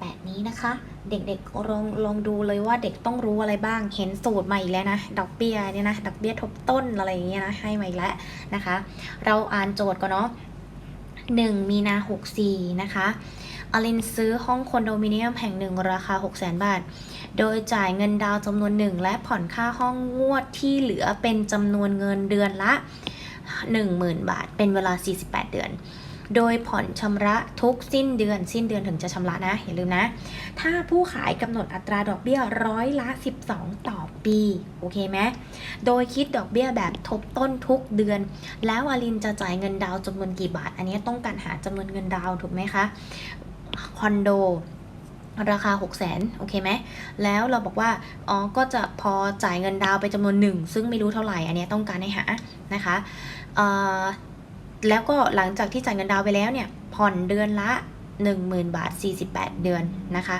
18 นี้นะคะ เด็กๆลองลองดูเลยว่าเด็กต้องรู้อะไรบ้าง เห็นสูตรมาอีกแล้วนะ ดอกเบี้ยเนี่ยนะ ดอกเบี้ยทบต้นอะไรอย่างเงี้ยนะ ให้มาอีกแล้วนะคะ เราอ่านโจทย์ก่อนเนาะ1มีนา 64 นะคะอลินซื้อห้องคอนโดมิเนียมแห่งหนึ่งราคา 600,000บาท โดยจ่ายเงินดาวจำนวนหนึ่งและผ่อนค่าห้องงวดที่เหลือเป็นจำนวนเงินเดือนละ 10,000 บาท เป็นเวลา 48 เดือน โดยผ่อนชำระทุกสิ้นเดือน สิ้นเดือนถึงจะชำระนะอย่าลืมนะ ถ้าผู้ขายกำหนดอัตราดอกเบี้ยร้อยละ 12 ต่อปี โอเคไหมโดยคิดดอกเบี้ยแบบทบต้นทุกเดือน แล้วอลินจะจ่ายเงินดาวจำนวนกี่บาท อันนี้ต้องการหาจำนวนเงินดาวถูกไหมคะคอนโดราคา 6 0 0 0 0โอเคไหม แล้วเราบอกว่า อ๋อ ก็จะพอจ่ายเงินดาวไปจำนวนหนึ่ง ซึ่งไม่รู้เท่าไหร่ อันนี้ต้องการให้หานะคะเอ่อ แล้วก็หลังจากที่จ่ายเงินดาวน์ไปแล้วเนี่ยผ่อนเดือนละ 10,000 บาท 48 เดือนนะคะ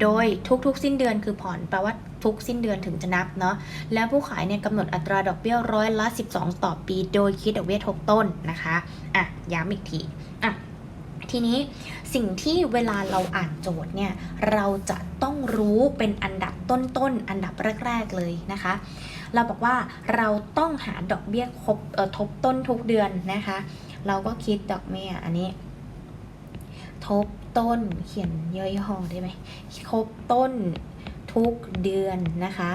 โดยทุกๆ สิ้นเดือนคือผ่อนแปลว่าทุกสิ้นเดือนถึงจะนับเนาะแล้วผู้ขายเนี่ยกำหนดอัตราดอกเบี้ยร้อยละ 12 ต่อปี โดยคิดดอกเบี้ยทบต้นนะคะอะย้ำอีกทีอะทีนี้สิ่งที่เวลาเราอ่านโจทย์เนี่ยเราจะต้องรู้เป็นอันดับต้นๆ อันดับแรก ๆ เลยนะคะ เราบอกว่าเราต้องหาดอกเบี้ยครบทบต้นทุกเดือนนะคะ เราก็คิดดอกเบี้ยอันนี้ ทบต้นเขียนย่อยห้องได้ไหมทบต้นทุกเดือนนะคะ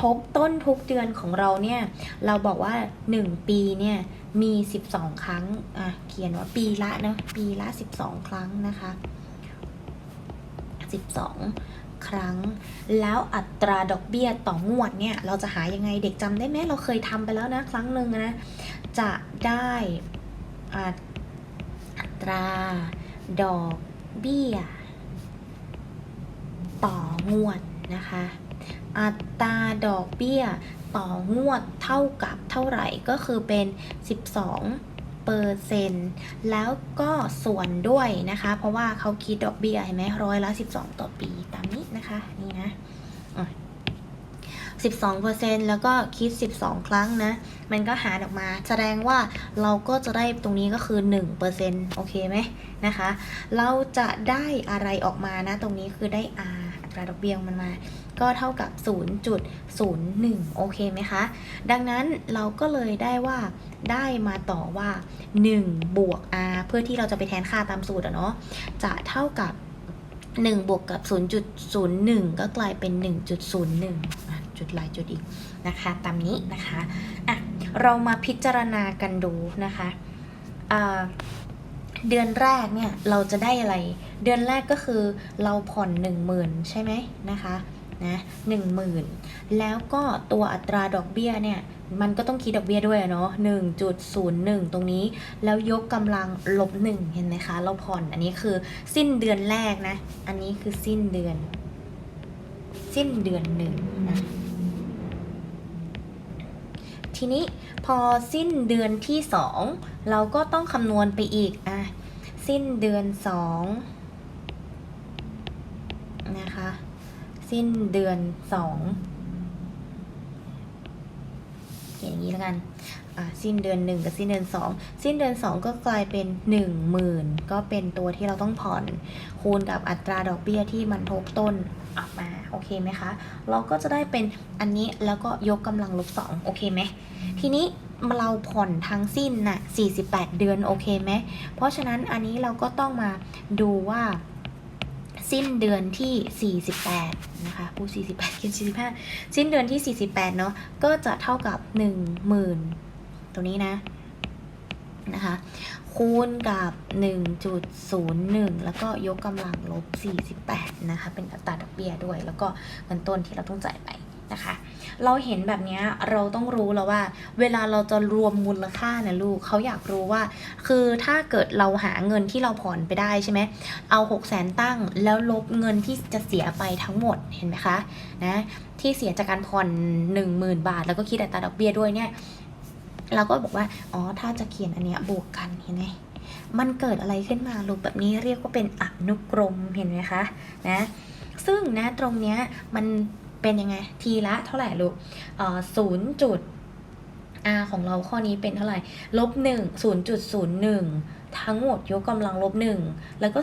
ทบต้นทุกเดือนของเราเนี่ย เราบอกว่า 1 ปีเนี่ยมี 12 ครั้งอะเขียนว่าปีละนะปีละ 12 ครั้งนะคะ 12 ครั้ง แล้วอัตราดอกเบี้ยต่องวดเนี่ย เราจะหายังไงเด็กจำได้ไหมเราเคยทำไปแล้วนะครั้งหนึ่งนะ จะได้อัตราดอกเบี้ย ต่องวดนะคะ อัตราดอกเบี้ยต่องวดเท่ากับเท่าไหร่ก็คือเป็น 12เปอร์เซ็นต์แล้วก็ส่วนด้วยนะคะ เพราะว่าเขาคิดดอกเบี้ยเห็นไหมร้อยละ 12 ต่อปี นะคะนี่นะอะ12%แล้วก็คิด 12 ครั้งนะ มันก็หารออกมา แสดงว่าเราก็จะได้ตรงนี้ก็คือ 1%โอเคไหมนะคะ เราจะได้อะไรออกมานะ ตรงนี้คือได้ R อัตราดอกเบี้ยมันมา ก็เท่ากับ 0.01 โอเคไหมคะ ดังนั้นเราก็เลยได้ว่าได้มาต่อว่า 1 บวก r เพื่อที่เราจะไปแทนค่าตามสูตรอะเนาะ จะเท่ากับ 1 บวกกับ 0.01 ก็กลายเป็น 1.01อะจุดลายจุดอีกนะคะ ตามนี้นะคะอะเรามาพิจารณากันดูนะคะเดือนแรกเนี่ยเราจะได้อะไร เดือนแรกก็คือเราผ่อน 10,000 ใช่ไหมนะคะ นะ10,000แล้วก็ตัวอัตราดอกเบี้ยเนี่ยมันก็ต้องคิดดอกเบี้ยด้วยอะเนาะ1.01 ตรงนี้ แล้วยกกำลังลบ1เห็นไหมคะ เราผ่อน อันนี้คือสิ้นเดือนแรกนะ อันนี้คือสิ้นเดือน สิ้นเดือนหนึ่งนะ ทีนี้พอสิ้นเดือนที่สองเราก็ต้องคำนวณไปอีก อะ สิ้นเดือนสองนะคะ สิ้นเดือนสองเขียนอย่างนี้แล้วกันอะสิ้นเดือนหนึ่งกับสิ้นเดือนสองสิ้นเดือนสองก็กลายเป็นหนึ่งหมื่นก็เป็นตัวที่เราต้องผ่อน คูณกับอัตราดอกเบี้ยที่มันทบต้นออกมาโอเคไหมคะ เราก็จะได้เป็นอันนี้แล้วก็ยกกำลังลบสองโอเคไหมทีนี้เราผ่อนทั้งสิ้นน่ะ48 เดือนโอเคไหมเพราะฉะนั้นอันนี้เราก็ต้องมาดูว่า สิ้นเดือนที่ 48 นะคะผู้48เขียน45 สิ้นเดือนที่ 48 เนาะก็จะเท่ากับ 10,000ตรงนี้นะนะคะคูณกับ 1.01 แล้วก็ยกกำลังลบ 48 นะคะ เป็นอัตราดอกเบี้ยด้วย แล้วก็เงินต้นที่เราต้องจ่ายไป นะคะ เราเห็นแบบนี้เราต้องรู้แล้วว่า เวลาเราจะรวมมูลค่านะลูกเขาอยากรู้ว่า คือถ้าเกิดเราหาเงินที่เราผ่อนไปได้ใช่ไหมเอา6 0แสนตั้งแล้วลบเงินที่จะเสียไปทั้งหมดเห็นไหมคะนะที่เสียจากการผ่อน 10,000 บาท แล้วก็คิดอัตราดอกเบี้ยด้วยเนี่ยเราก็บอกว่า อ๋อ ถ้าจะเขียนอันเนี้ยบวกกันเห็นไหมมันเกิดอะไรขึ้นมาลูกแบบนี้เรียกว่าเป็นอนุกรมเห็นไหมคะ นะ ซึ่งนะตรงเนี้ยมัน เป็นยังไง ทีละเท่าไหร่ลูกศูนย์จุด r ของเราข้อนี้เป็นเท่าไหร่ลบหนึ่งศูนย์จุดศูนย์หนึ่งทั้งหมดยกกำลังลบหนึ่งแล้วก็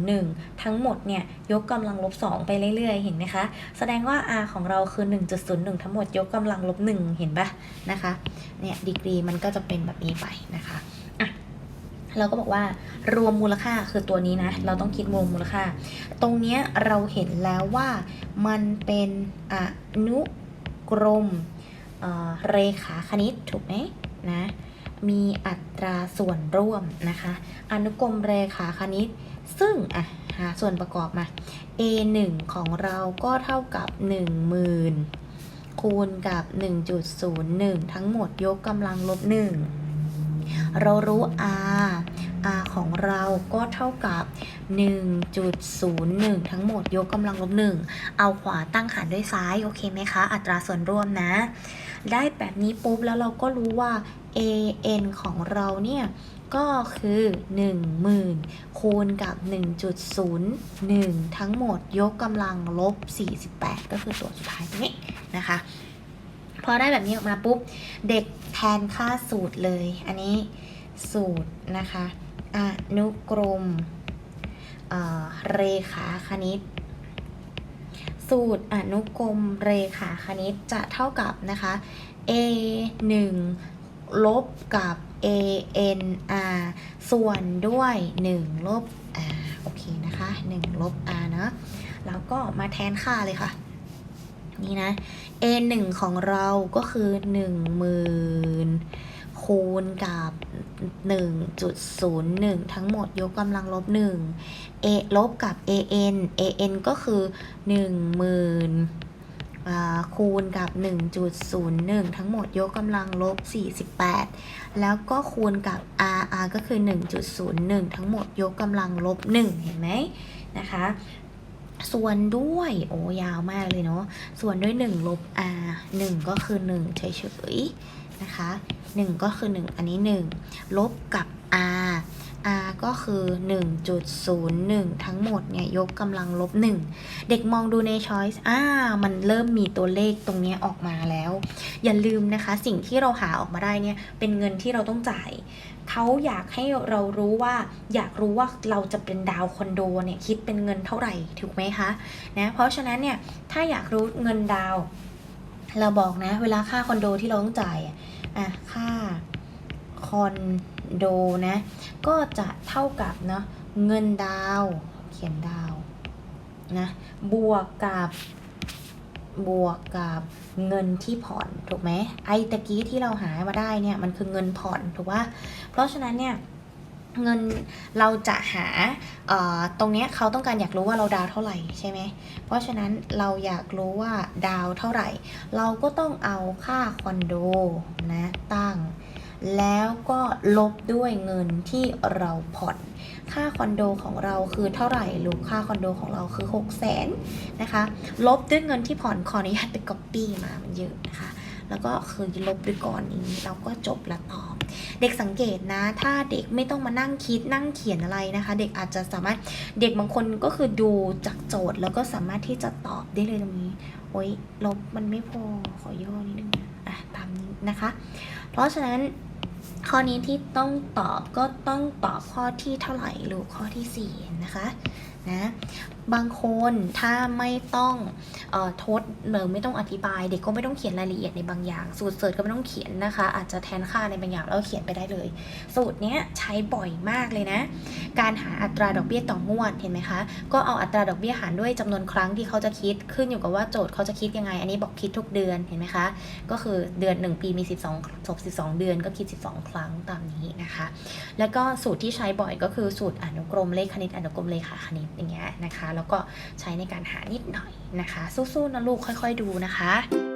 0.01 ทั้งหมดเนี่ยยกกำลังลบสองไปเรื่อยๆ เห็นไหมคะ แสดงว่า r ของเราคือ 1.01 ทั้งหมดยกกำลังลบหนึ่งเห็นปะนะคะ เนี่ยดีกรีมันก็จะเป็นแบบนี้ไปนะคะ เราก็บอกว่ารวมมูลค่าคือตัวนี้นะ เราต้องคิดรวมมูลค่า ตรงเนี้ยเราเห็นแล้วว่ามันเป็นอนุกรมเเรขาคณิตถูกไหมนะมีอัตราส่วนร่วมนะคะ อนุกรมเรขาคณิต ซึ่งอะหาส่วนประกอบมา a 1ของเราก็เท่ากับ 10,000 คูณกับ 1.01 ทั้งหมดยกกำลังลบ1 เรารู้ r r ของเราก็เท่ากับ 1.01 ทั้งหมดยกกำลังลบ 1 เอาขวาตั้งหารด้วยซ้าย โอเคไหมคะ อัตราส่วนร่วมนะ ได้แบบนี้ปุ๊บแล้วเราก็รู้ว่า an ของเราเนี่ยก็คือ 10,000 คูณกับ 1.01 ทั้งหมดยกกำลังลบ 48 ก็คือตัวสุดท้ายตรงนี้นะคะ พอได้แบบนี้ออกมาปุ๊บ เด็กแทนค่าสูตรเลย อันนี้สูตรนะคะอนุกรมเเรขาคณิต สูตรอนุกรมเรขาคณิตจะเท่ากับนะคะ a 1ลบกับ a n r ส่วนด้วย 1 ลบ r โอเคนะคะ 1 ลบ r นาะแล้วก็มาแทนค่าเลยค่ะ นี่นะ a 1ของเราก็คือ 10,000 คูณกับ 1.01 ทั้งหมดยกกำลังลบ 1 a ลบกับ an an ก็คือ 10,000อ่าคูณกับ 1.01 ทั้งหมดยกกำลังลบ 48 แล้วก็คูณกับ r r ก็คือ 1.01 ทั้งหมดยกกำลังลบ 1 เห็นไหมนะคะ ส่วนด้วย โอ้ยาวมากเลยเนาะส่วนด้วย 1 ลบ r 1 ก็คือ 1 เฉยๆนะคะ 1 ก็คือ 1 อันนี้ 1 ลบกับ r r ก็คือ 1.01 ทั้งหมดเนี่ยยกกำลังลบ 1 เด็กมองดูใน choice อ่ามันเริ่มมีตัวเลขตรงนี้ออกมาแล้ว อย่าลืมนะคะ สิ่งที่เราหาออกมาได้เนี่ย เป็นเงินที่เราต้องจ่าย เขาอยากให้เรารู้ว่า อยากรู้ว่าเราจะเป็นดาวคอนโดเนี่ย คิดเป็นเงินเท่าไหร่ ถูกไหมคะ นะ เพราะฉะนั้นเนี่ย ถ้าอยากรู้เงินดาว เราบอกนะ เวลาค่าคอนโดที่เราต้องจ่ายอะอะ ค่าคอน โดนะ ก็จะเท่ากับเนาะเงินดาว เขียนดาวนะบวกกับบวกกับเงินที่ผ่อนถูกไหมไอ้ตะกี้ที่เราหามาได้เนี่ยมันคือเงินผ่อนถูกว่าเพราะฉะนั้นเนี่ยเงินเราจะหาตรงเนี้ยเขาต้องการอยากรู้ว่าเราดาวเท่าไหร่ใช่ไหมเพราะฉะนั้นเราอยากรู้ว่าดาวเท่าไหร่ เราก็ต้องเอาค่าคอนโดนะตั้ง แล้วก็ลบด้วยเงินที่เราผ่อน ค่าคอนโดของเราคือเท่าไหร่ลูกค่าคอนโดของเราคือ 6 0 0แสนนะคะ ลบด้วยเงินที่ผ่อนขออนุญาตไปก๊อปปี้มามันเยอะนะคะ แล้วก็คือลบด้วยก่อนนี้เราก็จบละตอบ เด็กสังเกตนะ ถ้าเด็กไม่ต้องมานั่งคิดนั่งเขียนอะไรนะคะ เด็กอาจจะสามารถเด็กบางคนก็คือดูจากโจทย์แล้วก็สามารถที่จะตอบได้เลยตรงนี้โอ๊ยลบมันไม่พอขอย่อนิดนึงนะอะตามนี้นะคะ เพราะฉะนั้น ข้อนี้ที่ต้องตอบก็ต้องตอบข้อที่เท่าไหร่ลูกข้อที่ 4 นะคะนะ บางคนถ้าไม่ต้องออทดหรือไม่ต้องอธิบาย เด็กก็ไม่ต้องเขียนรายละเอียดในบางอย่าง สูตรเสิร์ชก็ไม่ต้องเขียนนะคะ อาจจะแทนค่าในบางอย่างแล้วเขียนไปได้เลย สูตรเนี้ยใช้บ่อยมากเลยนะ การหาอัตราดอกเบี้ยต่องวดเห็นไหมคะก็เอาอัตราดอกเบี้ยหารด้วยจำนวนครั้งที่เขาจะคิดขึ้นอยู่กับว่าโจทย์เขาจะคิดยังไง อันนี้บอกคิดทุกเดือนเห็นไหมคะก็คือเดือน 1 ปีมี 12จบ12 เดือนก็คิด 12 ครั้งตามนี้นะคะ แล้วก็สูตรที่ใช้บ่อยก็คือสูตรอนุกรมเลขคณิตอนุกรมเลขาคณิตอย่างเงี้ยนะคะแล้วก็ใช้ในการหานิดหน่อยนะคะ สู้ๆนะลูกค่อย ๆ ดูนะคะ